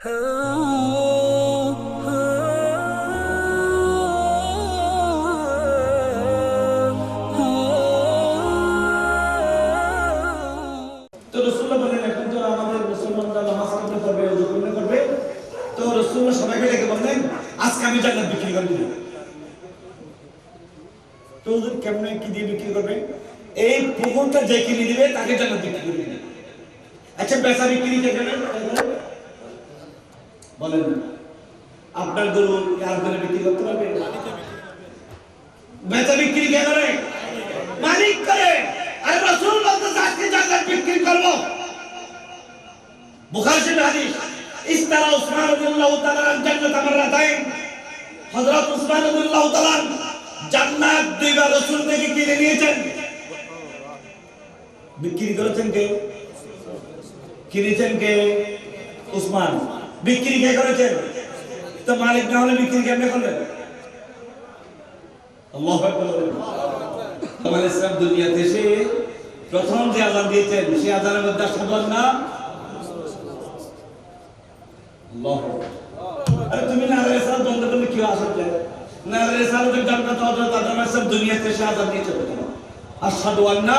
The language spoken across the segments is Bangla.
তো বিক্রি করেছেন কে? কিনেছেন কে? উসমান। বিক্রি কে করেছেন? তো মালিক না হলে বিক্রি কেমনে করলেন না আরে ইসলাম দুনিয়াতে প্রথম আন্না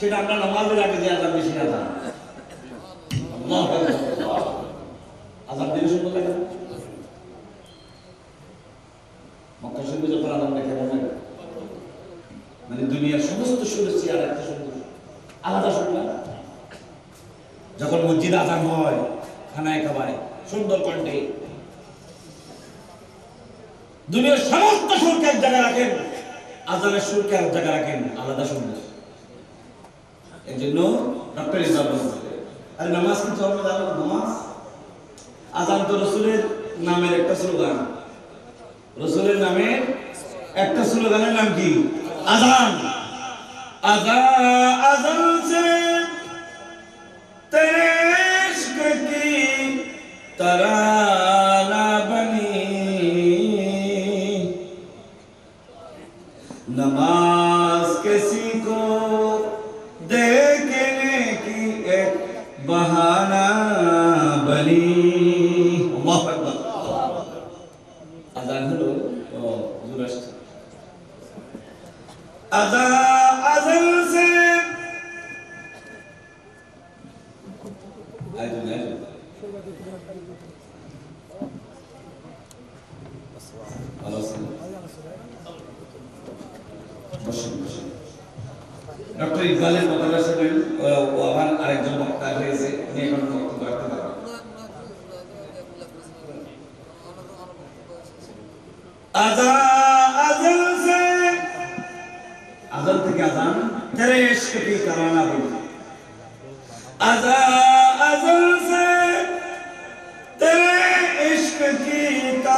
সেটা আমরা নামাজের আগে যে আজান বেশি আল্লাহু আজান লাগে মক্কা শরীফে যখন মানে দুনিয়ার সমস্ত সুরের চেয়ার একটা সুন্দর আলাদা শুনলাম। যখন মসজিদে আজান হয় খানায় খাবায় সুন্দর কণ্ঠে। দুনিয়ার সমস্ত সুরকে এক জায়গায় রাখেন, আজানের সুরকে এক জায়গায় রাখেন, আলাদা সুন্দর এই জন্য ডক্টর ইসলাম আরে নামাজ কি চলবে জানো? নামাজ? আজান তো রসুলের নামের একটা স্লোগান। রসুলের নামে একটা স্লোগানের নাম কি? আজান। আজা, আজান সে তেরে ইশ্ক কি তরানা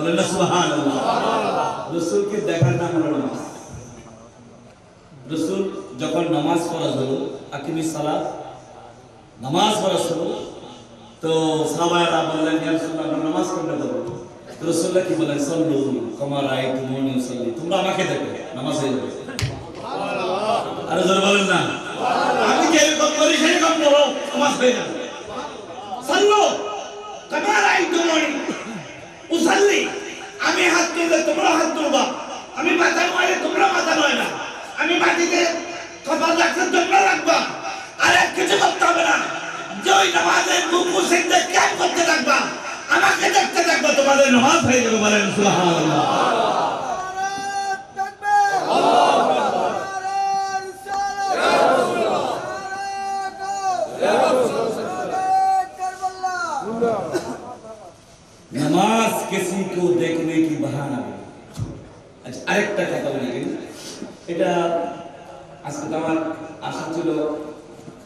বলেন না সুবহানাল্লাহ। রসুলকে দেখার নাম হলো নামাজ। রসুল যখন নামাজ পড়া হলো আকিমি সালাত নামাজ পড়া হলো তো সাহাবারা বললেন ইয়া রাসূলুল্লাহ নামাজ পড়তে তো রাসূলুল্লাহ কি বলেন সল্লু কামা রাআইতুমুনি উসাল্লি তোমরা আমাকে দেখো নামাজ হয়ে যাবে। আরে জোরে বলেন না। আমি যেরকম করি সেরকম করো নামাজ হয়ে যাবে। সল্লু কামা রাআইতুমুনি উসাল্লি। আমি হাত তুললে তোমরা হাত তুলবা। আমি মাথা নয় তোমরা মাথা নয় না। আমি মাটিতে কপাল রাখতে তোমরা রাখবা। আর এক কিছু করতে হবে না। যে ওই নামাজের মুখ মুসিদে ক্যাম্প করতে রাখবা আমাকে দেখতে দেখব তোমাদের নামাজ হয়ে যাবে বলেন সুবহানাল্লাহ। नमाज किसी को देखने की बहाना है। আচ্ছা আরেকটা কথা বলি এটা আজকে তো আমার আশা ছিল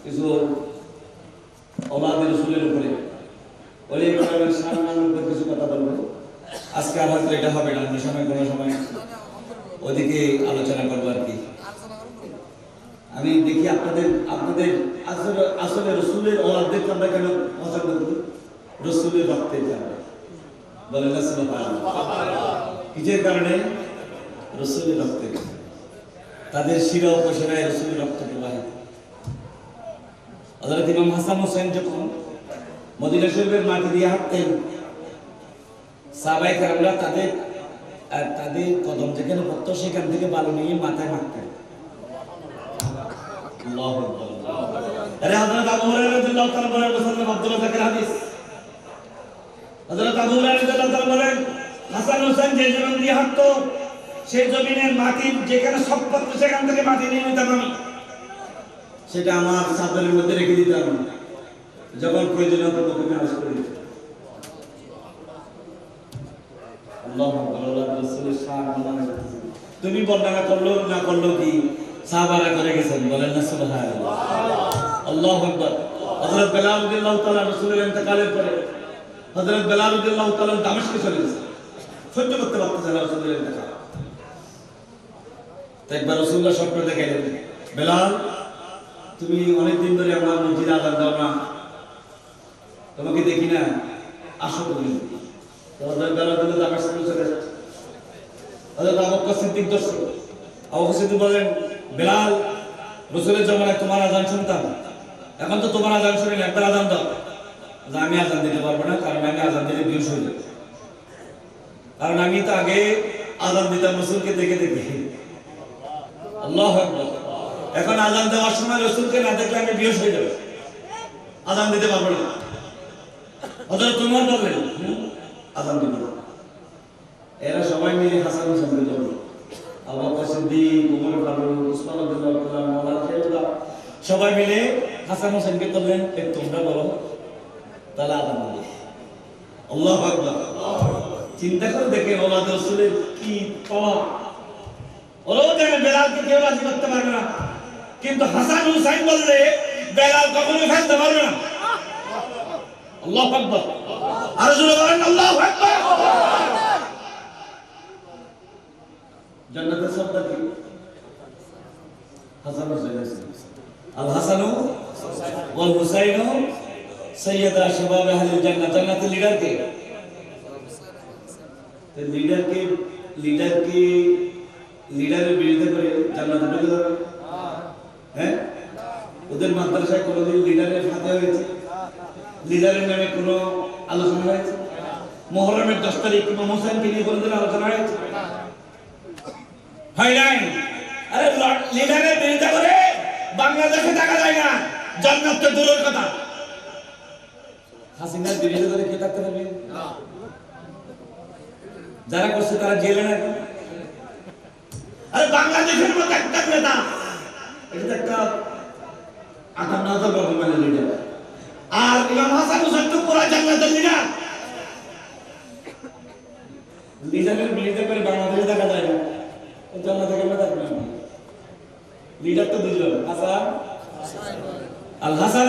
কিছু ওলাদের রসুলের উপরে ওলি ইকরামের সম্মানের উপর কিছু কথা বলবো আজকে আমার তো এটা হবে না অন্য সময় কোনো সময় ওদিকে আলোচনা করবো আর কি আমি দেখি আপনাদের আপনাদের আসলে আসলে রসুলের ওলাদদেরকে আমরা কেন পছন্দ বলেন না। কিসের কারণে? রসুলের রক্তের। তাদের শিরা উপশিরায় রসুলের রক্ত প্রবাহিত। হযরত ইমাম হাসান হোসেন যখন মদিনা শরীফের মাটি দিয়ে হাঁটতেন, সাহাবায়ে কেরামরা তাদের, আর তাদের কদম যেখানে পড়তো সেখান থেকে বালু নিয়ে মাথায় মারতেন। আরে হযরত আবু হুরায়রা রাদিয়াল্লাহু তাআলা বলেন মুসলমান আব্দুল্লাহ হাদিস। হযরত আবু রাদিয়াল্লাহু বলেন, হাসান হোসেন যে জমিন দিয়ে হাঁটতো, সেই জমিনের মাটি যেখানে সব সেখান থেকে মাটি নিয়ে নিতাম আমি। সেটা আমার চাদরের মধ্যে রেখে দিতাম যখন প্রয়োজন হতো বর্ণনা করতেছেন। তুমি বর্ণনা করল, না করল কি? সাহাবারা করে গেছেন, বলেন না, সুবহানাল্লাহ। আল্লাহু আকবার। হযরত বেলাল রাদিয়াল্লাহু তাআলা রাসূলের ইন্তেকালের পরে হযরত বেলাল রাদিয়াল্লাহু তাআলা দামেস্কে চলে গেছেন সহ্য করতে পারতেছেন না রাসূলের ইন্তেকাল তো একবার রাসূলুল্লাহ স্বপ্ন দেখাইলেন, বেলাল, তুমি অনেক দিন ধরে আমার মসজিদে আজান দাও না। তোমাকে দেখি না, আসো তুমি। তো হযরত বেলাল দিলে দামেস্কে চলে হযরত আবু বকর দর্শক, আবু সিদ্দিক বলেন, বেলাল, রসুলের জমানায় তোমার আজান শুনতাম। এখন তো তোমার আজান শুনি একবার আজান দাও। যে আমি আজান দিতে পারব না কারণ আমি আজান দিলে বিয়ে হয়ে যাবে কারণ আমি তো আগে আজান দিতাম রসুলকে দেখে দেখি আল্লাহ এখন আজান দেওয়ার সময় রসুলকে না দেখলে আমি বিয়ে হয়ে যাবে আজান দিতে পারব না অথচ তোমার বললেন আজান দিব এরা সবাই মিলে হাসান হোসেনকে ধরলো আবু বকর সিদ্দিক ওমর ফারুক উসমান তাআলা সবাই মিলে হাসান হোসেনকে ধরলেন এক তোমরা বলো তাহলে দিবে আল্লাহু চিন্তা করে দেখেন ওলাদ রাসূলের কি পাওয়া ওরাও জানে বেলালকে কেউ রাজি করতে পারবে না। কিন্তু হাসান হুসাইন বললে বেলাল কখনো ফেলতে পারবে না। আল্লাহু আকবার। আর জোরে বলেন, আল্লাহু আকবার। জান্নাতের শব্দ কি? হাসান হুসাইন। আল হাসানু ওয়াল হুসাইনু সৈয়দা শাবাব আহলিল জান্নাত, জান্নাতের লিডার কে? তো লিডার কে লিডার কে লিডারের বিরুদ্ধে করে জান্নাতে ঢুকে যাবে হ্যাঁ? ওদের মাদ্রাসায় কোনোদিন লিডারের সাথে হয়েছে? লিডারের নামে কোনো আলোচনা হয়েছে? মোহরমের দশ তারিখ কিংবা মোসাইনকে নিয়ে কোনোদিন আলোচনা হয়েছে? হয় নাই? আরে লিডারের বিরুদ্ধে করে বাংলাদেশে থাকা যায় না। জান্নাত তো দূরের কথা। হাসিনার বিরুদ্ধে করে কে থাকতে পারবে যারা করছে তারা জেলে না। আরে বাংলাদেশের মতো একটা নেতা। এটা তো একটা আটান্ন হাজার বর্তমানের লিডার আর ইমাম হাসান হোসেন তো পুরা জান্নাতের লিডার লিডারের বিরুদ্ধে করে বাংলাদেশে দেখা যায় না। তো জান্নাতে কেমন থাকবে? না লিডার তো দুজন হাসান? আল হাসান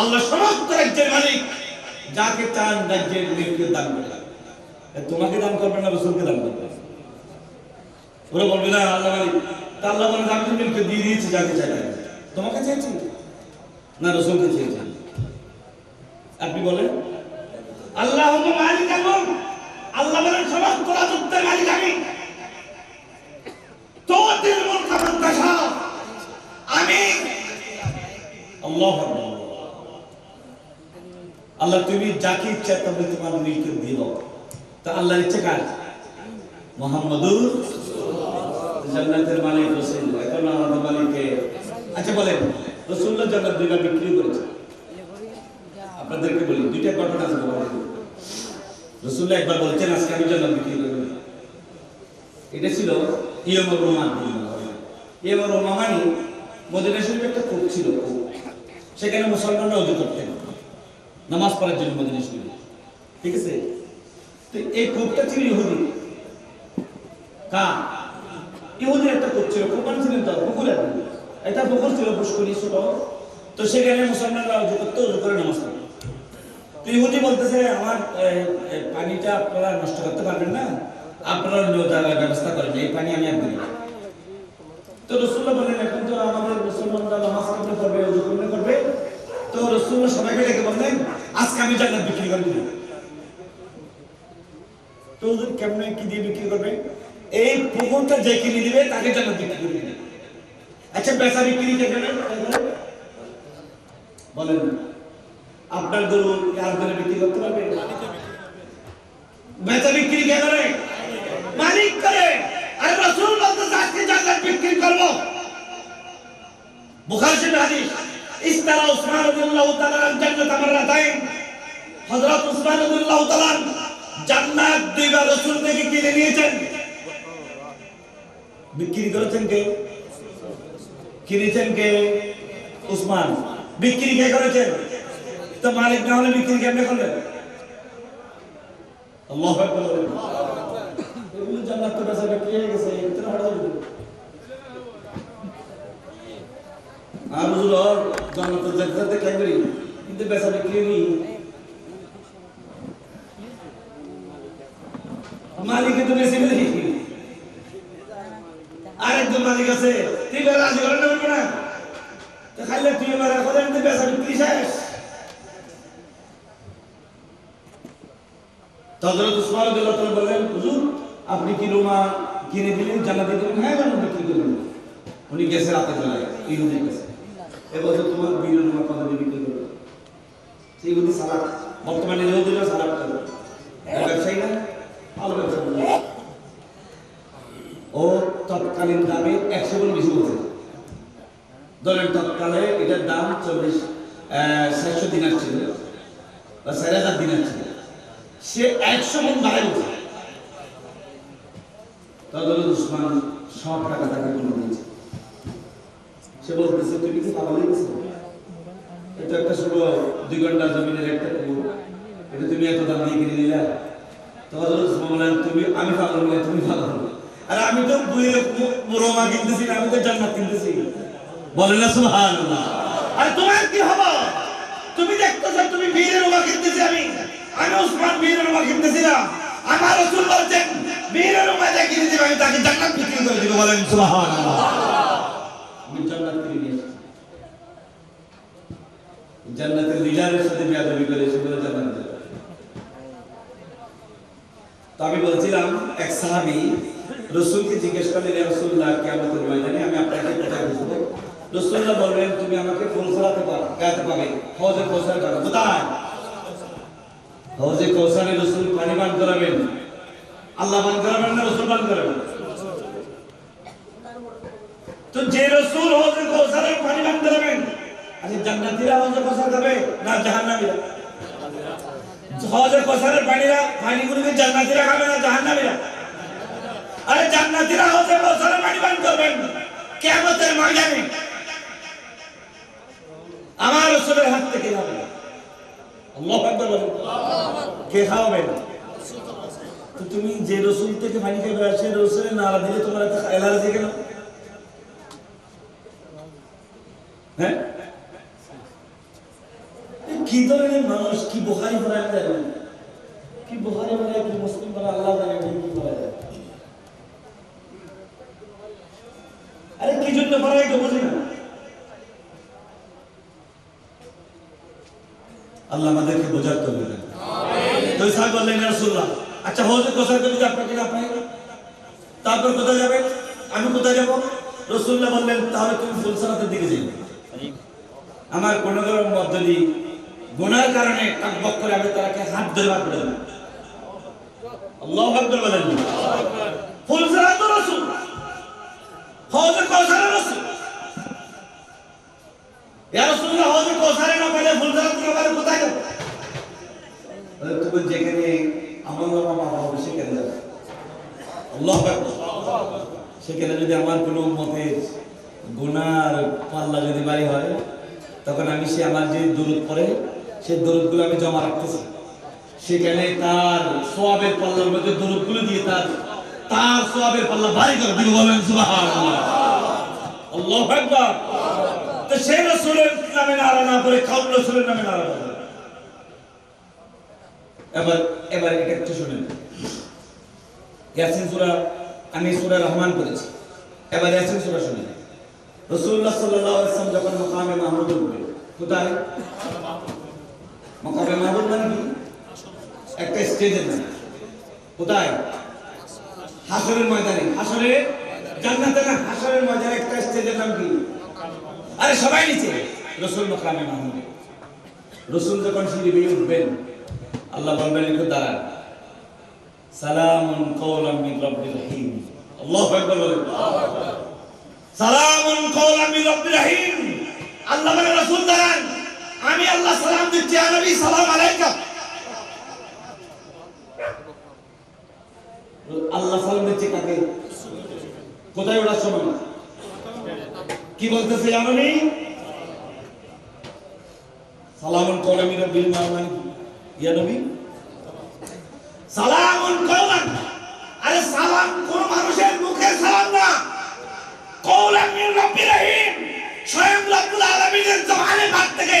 আল্লাহ সমস্ত রাজ্যের মালিক। যাকে চান রাজ্যের মিল্ক দান করেন এ তোমাকে দান করবে না, রাসূলকে দান করবেন। ওরা বলবে, না, আল্লাহ মালিক। তা আল্লাহ বলেন আমি মিল্ক দিয়ে দিয়েছি, যাকে চাই। তোমাকে চাইছি না, রাসূলকে চেয়েছেন আপনি বলেন, আল্লাহ মালিক এবং আল্লাহ বলেন সমস্ত রাজত্বের মালিক আমি। তোদের মন কাপড় দশা আমি আল্লাহ। আল্লাহ তুমি যাকে ইচ্ছা তবে তোমার মিলকে দিয়ে তা আল্লাহর ইচ্ছে কার? মোহাম্মদুর জান্নাতের মালিক রসুল এখন আমাদের মালিককে আচ্ছা বলেন, রসুল্লাহ জান্নাত দুইবার বিক্রি করেছে, আপনাদেরকে বলি, দুইটা ঘটনা আছে। রসুল্লাহ একবার বলছেন, আজকে আমি জান্নাত বিক্রি করব এটা ছিল ইয়মর রোমান ইয়মর রোমানি মদিনা শরীফে একটা কূপ ছিল। সেখানে মুসলমানরা অজু করতেন। নামাজ পড়ার জন্য মদিনা শরীফে ঠিক আছে? তো এই কূপটা ছিল ইহুদি কা ইহুদির একটা কূপ ছিল। কূপ মানে ছিলেন তো পুকুর আর কি। একটা পুকুর ছিল পুষ্করি ছোট। তো সেখানে মুসলমানরা অজু করতে অজু করে নামাজ পড়ে তো ইহুদি বলতেছে, আমার পানিটা আপনারা নষ্ট করতে পারবেন না। আপনারা জায়গায় ব্যবস্থা করেন এই পানি আমি আর দিই তো রসুল্লাহ বললেন, এখন তো আমাদের মুসলমানরা নামাজ কেমনে করবে অজু কেমনে করবে। তো রসুল্লাহ সবাইকে ডেকে বললেন আজকে আমি জান্নাত বিক্রি করে দিব তো হুজুর, কেমনে, কি দিয়ে বিক্রি করবে? এই পুকুরটা যে কিনে দিবে, তাকে জান্নাত বিক্রি করে দিবে। আচ্ছা বেচা বিক্রি কে করে? বলেন। আপনার গরু আর করে বিক্রি করতে পারবে? বেচা বিক্রি কে করে? মালিক করে। আর রসুল বলতে আজকে জান্নাত বিক্রি করব। বুখারী হাদিস। ইস্তারা উসমান রাদিয়াল্লাহু তাআলা আন জান্নাত মাররাতাইন হযরত উসমান রাদিয়াল্লাহু তাআলা জান্নাত দুইবার রসুল থেকে কিনে নিয়েছেন। বিক্রি করেছেন কে? কিনেছেন কে? উসমান। বিক্রি কে করেছেন? তো মালিক না হলে বিক্রি কেমনে করলেন বলেন। এগুলো জান্নাত তো বেচা বিক্রি হয়ে গেছে এগুলো হারা যাবে আর হুজুর আর জান্নাত জান্নাত খাই করি কিন্তু বেচা বিক্রি নেই মালিকে তো বেশি নেই আরেকজন মালিক আছে তুই রাজি করেন না না তো খাইলে তুই এবার এখন এমনি বেচা বিক্রি শেষ হযরত উসমান হুজুর আপনি কি রুমা কিনে দিলেন জান্নাতে দিলেন হ্যাঁ বিক্রি করলেন উনি গেছে রাতে বেলায় ইহুদি গেছে এবছর তোমার করবে? সেই বর্তমানে করে না? ভালো ব্যবসা করে। ও তৎকালীন দামে একশো গুণ বেশি বলছে। তৎকালে এটার দাম চল্লিশ চারশো দিনার ছিল বা চার হাজার দিনার ছিল সে একশো মন বাড়াই তদল উসমান সব টাকা তাকে তুলে দিয়েছে সে বলতেছে তুমি কি পাগল হয়ে এটা একটা শুধু দুই ঘণ্টা জমিনের একটা কুকুর। এটা তুমি এত দাম দিয়ে কিনে নিলা? উসমান বললেন, তুমি, আমি পাগল হলে তুমি পাগল আর আমি তো বুয়ে রোমা কিনতেছি না, আমি তো জান্নাত কিনতেছি। বলেন না, সুবহানাল্লাহ। আর তোমার কি হবে? তুমি দেখতেছো, তুমি বীরের রোমা কিনতেছি আমি। আমি উসমান বীরের রোমা কিনতেছি না। আমার রসুল বলছেন, বীরের রোমা যে কিনে দিবে, আমি তাকে জান্নাত বিক্রি করে দিব। বলেন, সুবহানাল্লাহ আমি জান্নাত থেকে নিয়ে এসেছি জান্নাতের লিডারের সাথে বেয়াদবি করে এসে বলে জান্নাত দেবে। তো আমি বলছিলাম, এক সাহাবি রসুলকে জিজ্ঞেস করলেন, "ইয়া রাসূলুল্লাহ, কিয়ামতের ময়দানে আমি আপনাকে কোথায় বুঝব রসুল্লাহ বললেন, তুমি আমাকে ফুল ফলাতে পারো গাতে পাবে। হজে কৌশল পাবে। কোথায়? হজে কৌশলে রসুল পানি পান করাবেন। আল্লাহ পান করাবেন না রসুল পান করাবেন? তো যে রসুল হজে কৌশলের পানি পান করবেন আচ্ছা জান্নাতীরা হজে কৌশল খাবে না, জাহান্নামীরা। হজে কৌশলের পানিরা পানিগুলোকে জান্নাতিরা খাবে না জাহান্নামীরা? আরে জান্নাতিরা হজে কৌশলের পানি পান করবেন। কিয়ামতের ময়দানে। আমার রসুলের হাত থেকে যাবে আল্লাহু আকবার। কে খাওয়াবে তো তুমি যে রসুল থেকে পানি খাবে সে রসুলের নাড়া দিলে তোমার এত অ্যালার্জি কেন? হ্যাঁ? কি ধরনের মানুষ? কি বোহারি বানায় জানেন কি বোহারি বানায় কি মুসলিম বানায় আল্লাহ জানে কি কি বানায় আরে কি জন্য বানায় তো বুঝি না। আল্লাহ আমাদেরকে বোঝার তো দেন বললেন ইয়া রাসূলুল্লাহ আচ্ছা হজে কোথায় যদি আপনাকে না পাই তারপর কোথায় যাবেন? আমি কোথায় যাব? রসুল্লাহ বললেন তাহলে তুমি ফুলসারাতের দিকে যাবে আমার কোনো মধ্যে দিয়ে গুনার কারণে কাকবক করে আমি তাকে হাত ধরে বার করে আল্লাহ আকবার বলেন। ফুলসারাত রসুল। হজে কোথায় রসুল। ইয়া রাসূলুল্লাহ, হজে কোথায় না পেলে ফুলসারাত না পেলে কোথায় যাব? তুমি যেখানে আমার বাবা মা বাবা সেখানে যাবে। আল্লাহ আকবার। সেখানে যদি আমার কোনো মতে গুনার পাল্লা যদি বাড়ি হয়, তখন আমি সে আমার যে দূরত পড়ে সে দূরতগুলো আমি জমা রাখতেছি। সেখানে তার সোয়াবের পাল্লার মধ্যে দূরতগুলো দিয়ে তার তার সোয়াবের পাল্লা বাড়ি করে দিব বলেন, সুবহানাল্লাহ। আল্লাহু আকবার। তো সেই রাসূলের নামে নারা না করে কাউল রাসূলের নামে নারা করে। এবার এবার এটা একটু শুনেন। ইয়াসিন সূরা, আমি সূরা রহমান করেছি এবার ইয়াসিন সূরা শুনেন। রাসূলুল্লাহ সাল্লাল্লাহু আলাইহি ওয়াসাল্লাম যখন মাকামে মাহমুদ উঠবে কোথায়? মাকামে মাহমুদ মানে কি? একটা স্টেজের নাম। কোথায়? হাসরের ময়দানে। হাসরে? জান্নাতে না হাসরের ময়দানে একটা স্টেজের নাম কি? আরে সবাই নিচে। রসুল মাকামে মাহমুদে। রসুল যখন সিঁড়ি বেয়ে উঠবেন, আল্লাহ বলবেন, একটু দাঁড়ান। সালামুন কওলাম মিন রাব্বির রহিম। আল্লাহু আকবার বলেন। সালামুন কওলাম মিন রাব্বির রহিম। আল্লাহ বলে রাসূল, দাঁড়ান। আমি আল্লাহ সালাম দিচ্ছি নবী সালাম আলাইকা আল্লাহ সালাম দিচ্ছে কাকে? কোথায় ওঠার সময়? কি বলতেছে জানো নি? সালামুন কওলাম মিন রাব্বিল মালাইকা ইয়া নবী। সালামুন কওলান আরে সালাম কোন মানুষের মুখে সালাম না। কওলান মিন রাব্বির রহিম। স্বয়ং রব্বুল আলামিনের জবানে ভাত থেকে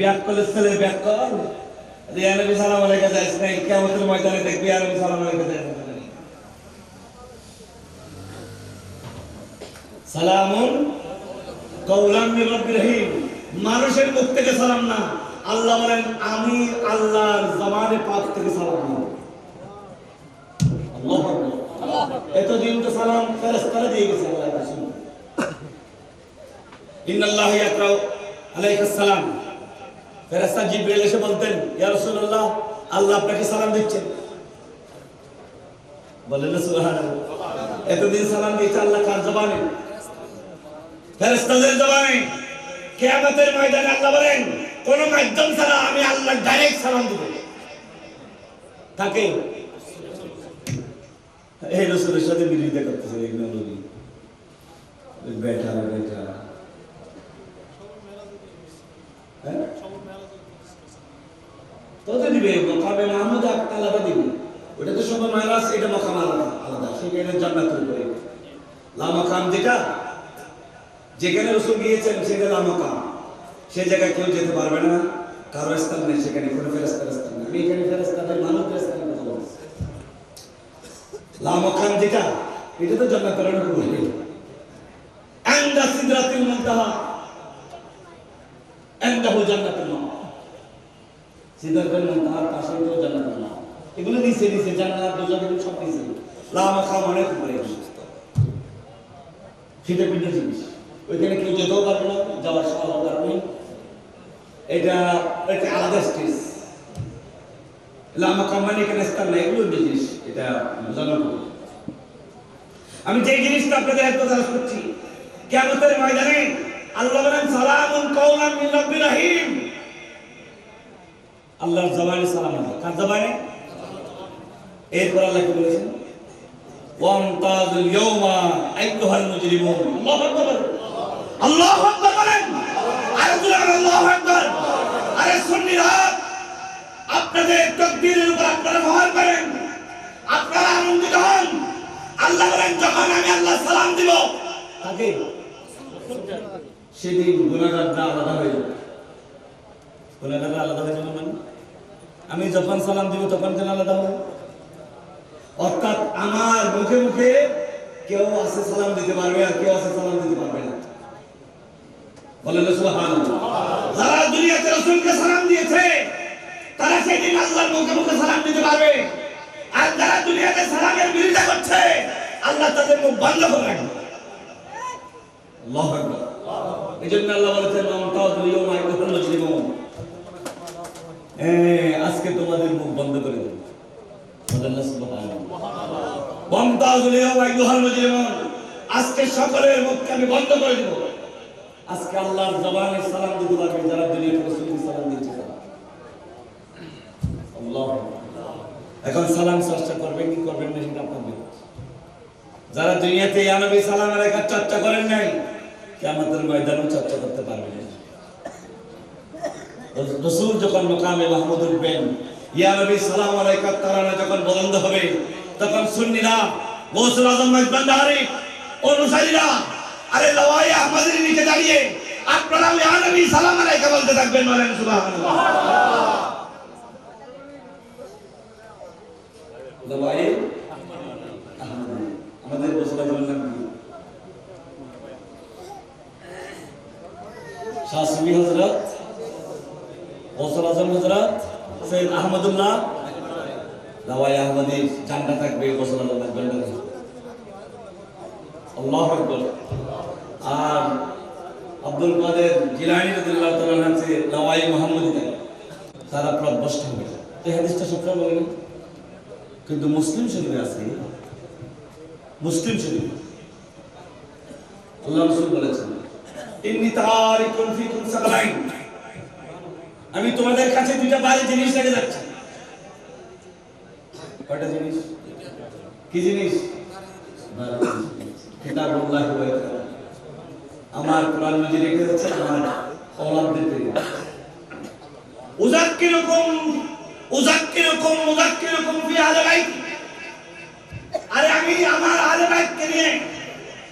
ব্যাক করলে ছেলে ব্যাক কর। আরে ইয়া নবী সালাম আলাইকা যাইস নাই কিয়ামতের ময়দানে দেখবি নবী সালাম আলাইকা যাইস সালামুন রাব্বির রহিম। মানুষের মুখ থেকে সালাম না, আল্লাহ বলেন, আমি আল্লাহর জবানে পাক থেকে সালাম আকবার। এতদিন তো সালাম ফেরেশতারা দিয়ে গেছে আল্লাহ রাসূল। ইন্নাল্লাহ ইয়াকরাউ আলাইহিস সালাম। ফেরেশতা জিবরিল এসে বলতেন, ইয়া রাসূলুল্লাহ, আল্লাহ আপনাকে সালাম দিচ্ছেন বলেন সুবহানাল্লাহ। এতদিন সালাম দিয়েছে আল্লাহ কার জবানে? ফেরেশতাদের জবানে। কিয়ামতের ময়দানে আল্লাহ বলেন, কোন মাধ্যম ছাড়া আমি আল্লাহ ডাইরেক্ট সালাম দেব। তাকে, এই রসুলের সাথে বিরোধিতা করতেছে এগুলো নবী বেটা বেটা হ্যাঁ তো তো দিবে মকামে মাহমুদ একটা আলাদা দিবে ওটা তো সব মায়রাস এটা মকাম আলাদা আলাদা সেখানে জান্নাতের উপরে লা মাকাম যেটা যেখানে রসুল গিয়েছেন সেটা লা মাকাম সে জায়গায় কেউ যেতে পারবে না। কারও স্থান নেই, সেখানে কোনো ফেরেস্তার স্থান নেই। আমি এখানে ফেরেস্তাদের মানব স্থানের কথা যেটা, এটা তো জান্নাতের উপরে আন্দা সিদরাতুল মুনতাহা। আন্দাহু জান্নাতুল মাওয়া। সিদ্ধার্থের মুনতাহার পাশে তো জান্নাতুল মাওয়া। এগুলো নিচে নিচে, জান্নাত এগুলো সব নিচে। লা মাকাম অনেক উপরে। সেটা ভিন্ন জিনিস। ওইখানে কেউ যেতেও পারবে না, যাওয়ার সম্ভাবনা নেই। এটা এটা আলাদা স্টেজ লামা কামানি এখানে স্থান না এগুলো জিনিস, এটা বোঝানো। আমি যে জিনিসটা আপনাদের একটু দাস করছি, কিয়ামতের ময়দানে আল্লাহ বলেন, সালামুন কওলাম মিন রাব্বির রহিম। আল্লাহর জবানে সালাম হবে কার জবানে? এরপর আল্লাহ কি বলেছেন? ওয়ামতাজুল ইয়াওমা আইয়ুহাল মুজরিমুন। আল্লাহু আকবার। আল্লাহু আকবার বলেন। আরে জোরে বলেন, আল্লাহু আকবার। আরে সুন্নিরা আপনাদের তাকবীরের উপর আপনারা ভর করেন। আল্লাহ বলেন, যখন আমি আল্লাহ সালাম দিব, তাকে সেদিন গুণাগারটা আলাদা হয়ে যাবে। গুণাগাররা আলাদা হয়ে যাবে মানে? আমি যখন সালাম দিব, তখন কেন আলাদা হবে? অর্থাৎ আমার মুখে মুখে কেউ আছে সালাম দিতে পারবে আর কেউ আছে সালাম দিতে পারবে না। বলেন যারা দুনিয়াতে রসুলকে সালাম দিয়েছে, তারা সেদিন আল্লাহর মুখে মুখে সালাম দিতে পারবে। আর যারা দুনিয়াতে সালামের বিরোধিতা করছে, আল্লাহ তাদের মুখ বন্ধ করে রাখবে। এই জন্য আল্লাহ বলেছেন আজকে তোমাদের মুখ বন্ধ করে দেব। আজকে সকলের মুখকে আমি বন্ধ করে দেব। আজকে আল্লাহর জবানে সালাম দিতে পারবে যারা দুনিয়াতে রাসূলকে সালাম দিয়েছে তারা। আল্লাহ এখন সালাম চর্চা করবেন, কি করবেন না সেটা আপনার ব্যাপার। যারা দুনিয়াতে ইয়া নবী সালাম আলাইকা চর্চা করেন নাই, কিয়ামতের ময়দানেও চর্চা করতে পারবে না রসুল যখন মোকামে মাহমুদ উঠবেন ইয়া নবী সালাম আলাইকা তারানা যখন বলন্দ হবে, তখন সুন্নিরা গৌসুল আজম মজবান্ডারি অনুসারীরা আরে লওয়াই আহমদের নিচে দাঁড়িয়ে আপনারা ইয়া নবী সালাম আলাইকা বলতে থাকবেন বলেন, সুবহানাল্লাহ। আমাদের আহমদুল্লাহ। দাওয়াই আহমদি জানটা থাকবে গৌসুল আজম থাকবেন আল্লাহ আর আব্দুল কাদের জিলানি রাদিয়াল্লাহু তাআলা আছে লাওয়াই মুহাম্মদি তারা প্রভ্রষ্ট হবে এই হাদিসটা সত্য বলেন কিন্তু মুসলিম শরীফে আছে। মুসলিম শরীফ। আল্লাহ রাসূল বলেছেন আমি তোমাদের কাছে দুইটা বাজে জিনিস রেখে যাচ্ছি। কয়টা জিনিস? কি জিনিস। কিতাবুল্লাহ ইকরাম। আমার কোরআন মজিদ রেখে যাচ্ছে আমার ওলাদদের থেকে উযাক্কিরুকুম উযাক্কিরুকুম উযাক্কিরুকুম ফি আহলি বাইত। আরে আমি আমার আহলে বাইতকে নিয়ে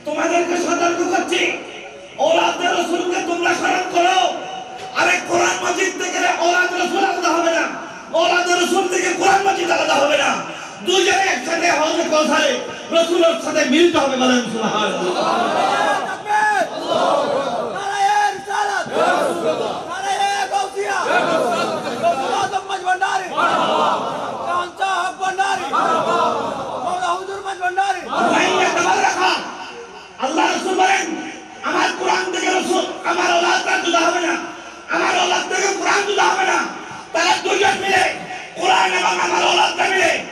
তোমাদেরকে সতর্ক করছি। ওলাদের রাসূলকে তোমরা স্মরণ করো। আরে কোরআন মাজিদ থেকে ওলাদ রাসূল আলাদা হবে না। ওলাদের রাসূল থেকে কোরআন মাজিদ আলাদা হবে না। দুজনে একসাথে হজে পৌঁছালে রাসূলের সাথে মিলতে হবে বলেন আমার আমার হবে না। ওলাদ থেকে কোরআন জুদা হবে না। তারা দুজন মিলে কোরআন এবং আমার ওলাদটা মিলে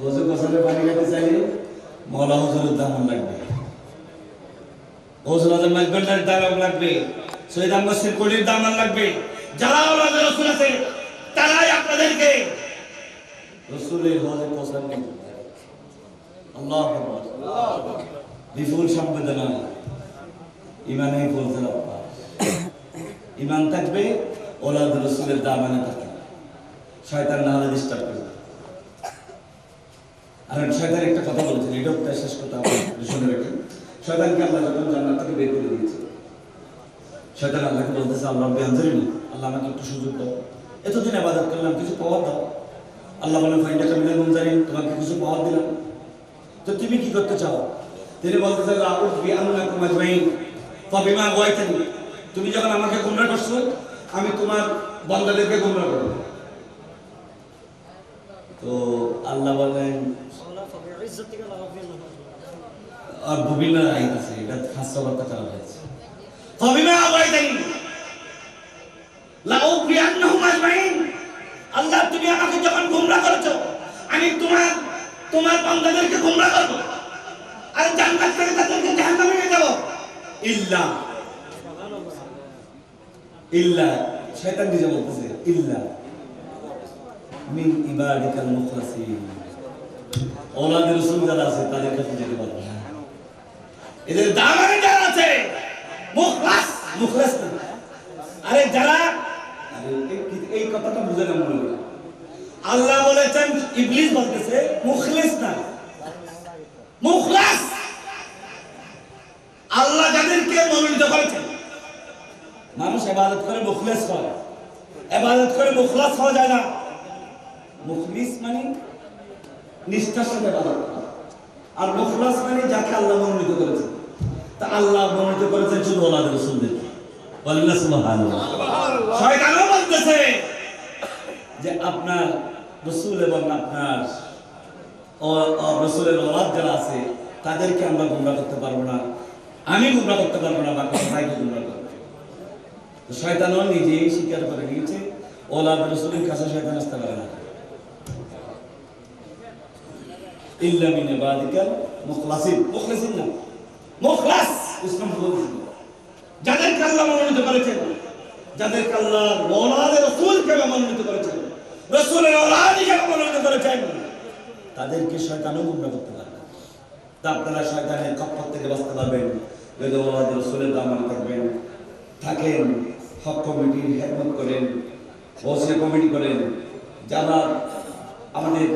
হজে পৌঁছালে পানি খেতে চাইলে মৌলা হুজুরের দামান লাগবে। হজুর আজম মাইকবেন্ডার দামান লাগবে, সৈয়দ আহমদ সিরকুলির দামান লাগবে, যারা ওলাদের রাসূল আছে, তারাই আপনাদেরকে রসুলের হজে পৌঁছার নেই আল্লাহ বিপুল সম্বেদনা। ইমানে বলতে ইমান থাকবে ওলাদ রসুলের দামানে থাকবে। শয়তান না হলে ডিস্টার্ব করবে। আর শয়তান একটা কথা বলেছেন, এটাও তার শেষ কথা শুনে রাখেন। শয়তানকে আল্লাহ যখন জান্নাত থেকে বের করে দিয়েছে, শয়তান আল্লাহকে বলতেছে, আল্লাহ রব্বি আনজারিনি আল্লাহ আমাকে একটু সুযোগ দাও। এতদিন আবাদত করলাম, কিছু পাওয়ার দাও। আল্লাহ বলেন ফাইন্ডা কামিলা মুনজারিন তোমাকে কিছু পাওয়ার দিলাম। তো তুমি কি করতে চাও? তিনি বলতেছে আউদ বি আন্নাকুম আজমাইন ফাবিমা গায়তানি তুমি যখন আমাকে গোমরা করছ, আমি তোমার বান্দাদেরকে গোমরা করব। তো আল্লাহ বলেন আর ভবিনা আইতেছে, এটা খাসা বার্তা চালা হয়েছে। ভবিনা আবাইতেন লাউ বিয়ান্নহুম আজমাইন। আল্লাহ, তুমি আমাকে যখন গোমরা করেছ, আমি তোমার তোমার বান্দাদেরকে গোমরা করব। আর জান্নাত থেকে তাদেরকে জাহান্নামে নিয়ে যাব। ইল্লা ইল্লা, শয়তান দিয়ে বলতেছে, ইল্লা, মিন ইবাদিকাল মুখলাসিন। ওলাদের রাসূল যারা আছে, তাদের কাছে যেতে পারবে এদের দামানে যারা আছে, মুখলাস মুখলাস আরে যারা, এই কথাটা বুঝে না মনে হয়। আল্লাহ বলেছেন, ইবলিস বলতেছে, মুখলিস না। মুখলাস! আল্লাহ যাদেরকে মনোনীত করেছেন। মানুষ ইবাদত করে মুখলেস হয়। ইবাদত করে মুখলাস হওয়া যায় না। মুখলিস মানে নিষ্ঠার সাথে ইবাদত করা। আর মুখলাস মানে যাকে আল্লাহ মনোনীত করেছেন। তা আল্লাহ মনোনীত করেছেন শুধু ওলাদের রসুলদের। বলেন না সুবহানাল্লাহ। শয়তানও বলতেছে যে আপনার রসুল এবং আপনার রসুলের ওলাদ যারা আছে তাদেরকে আমরা গুমরা করতে পারব না। আমি গুমরা করতে পারব না বা গুমরা করব। শয়তানও নিজেই স্বীকার করে নিয়েছে ওলাদ রসুলের কাছে শয়তান আসতে পারে না। ইল্লা মিন ইবাদিকাল মুখলাসিন। মুখলাসিন না। মুখলাস ইসলাম বলছেন যাদেরকে আল্লাহ মনোনীত করেছেন যাদেরকে আল্লাহ মৌলাদের রসুলকে মনোনীত করেছেন রসুলের ওলাদ হিসেবে মনোনীত করেছেন তাদেরকে শয়তানও গুমরা করতে পারবে না। তা আপনারা শয়তানের কপ্পর থেকে বাঁচতে পারবেন যদি ওলাদ রসুলের দামান থাকবেন থাকেন হক কমিটির হেদমত করেন বসে কমিটি করেন যারা আমাদের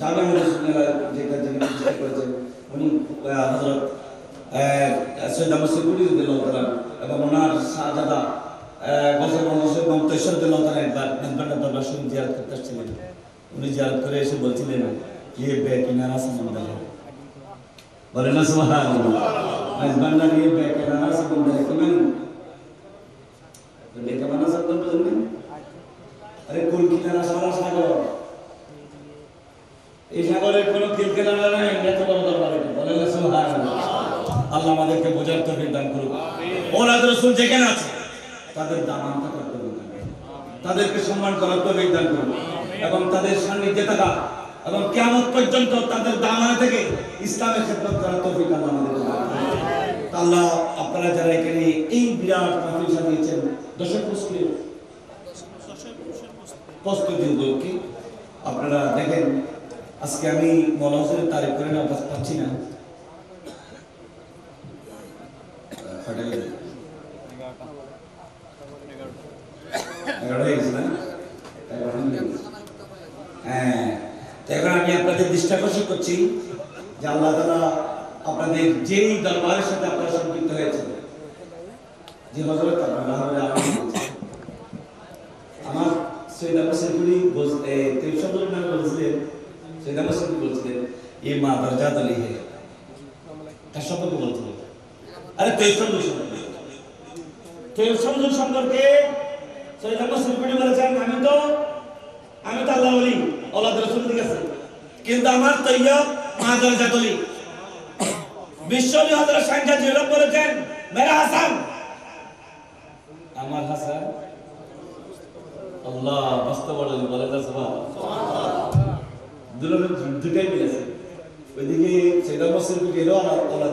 জামিয়া রসুল্লাহ যেটা প্রতিষ্ঠা করেছেন উনি আহ, সৈয়দ আহমদ সিপুরি দিল্লাহ এবং ওনার শাহজাদা গজল মহাসৈদ মমতেশ্বর দিল্লাহ একবার মেজবান্ডার দরবার সঙ্গে জিয়ারত করতে আসছিলেন। উনি জিয়ারত করে এসে বলছিলেন ইয়ে বে কিনারা সম্বন্ধ বলে না সুবাহ মেজবান্ডার ইয়ে বে কিনারা সম্বন্ধ কেমন মানে? কেমন সম্বন্ধ আরে, কুল কিনারা সারা সাগর। এই সাগরের কোনো কিল কিনারা নেই এত বড় দরবার। বলে না সুবাহ আল্লাহ আমাদেরকে বোঝার তৌফিক দান করুক। ওলাদ রাসূল যেখানে আছে, তাদের দামান থাকার তৌফিক দান তাদেরকে সম্মান করার তৌফিক দান করুন এবং তাদের সান্নিধ্যে থাকা এবং কেমন পর্যন্ত তাদের দামানা থেকে ইসলামের খেদমত করার তৌফিক আল্লাহ দান আল্লাহ আপনারা যারা এখানে এই বিরাট মাহফিল সাজিয়েছেন দশক মুসলিম প্রস্তুতি উপলক্ষে আপনারা দেখেন, আজকে আমি মৌলা হোসেনের তারিখ করে না পাচ্ছি না। এগারো হয়ে গেছে না? এগারো হয়ে গেছে। হ্যাঁ তো এখন আমি আপনাদের দৃষ্টি আকর্ষণ করছি যে আল্লাহ তালা আপনাদের যেই দরবারের সাথে আপনারা সম্পৃক্ত হয়েছেন যে হজরত আপনারা হলে আমি বলছি। আমার সৈয়দ আব্বাস সেগুলি তিরুচন্দ্র নামে বলছিলেন সৈয়দ আব্বাস সেগুলি বলছিলেন এ মা দরজা দলি হে তার সম্পর্কে বলছিলেন আরে তিরুচন্দ্র সম্পর্কে তিরুচন্দ্র সম্পর্কে সৈয়দ আব্বাস সেগুলি বলেছেন, আমি তো আমি তো আল্লাহ বলি আল্লাহ রসুল ঠিক আছে? কিন্তু আমার তৈয় মা দরজা দলি বিশ্ববি হজরত সংখ্যা জিরব বলেছেন, মেরা হাসান। আমার হাসান? আল্লাহ, বাস্তব বলেন বলে না সবাই দুটো দুটাই মিলেছে ওইদিকে সেটা বছর গেল আর আল্লাহ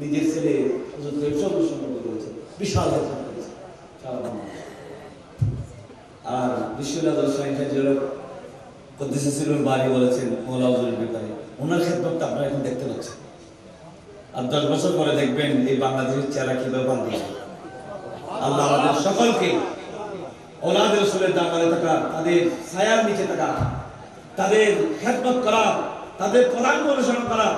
নিজের ছেলে হুজুর বিশাল। আর বিশ্বনাথ বাড়ি বলেছেন ব্যাপারে। ওনার আপনারা এখন দেখতে পাচ্ছেন। আর দশ বছর পরে দেখবেন এই বাংলাদেশের চেহারা কীভাবে পাল্টে আল্লাহ আমাদের সকলকে ওলাদ রসুলের দামারে থাকা, তাদের ছায়ার নিচে থাকা, তাদের খেদমত করা, তাদের প্রধান অনুসরণ করা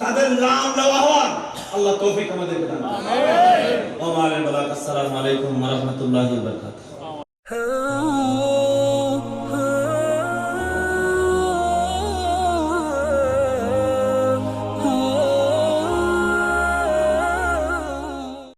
তাদের নাম নেওয়া হয় আল্লাহ তৌফিক আমাদেরকে দান করুন আমিন ওয়া মা আলাইকুম ওয়া রাহমাতুল্লাহি ওয়া বারাকাতুহু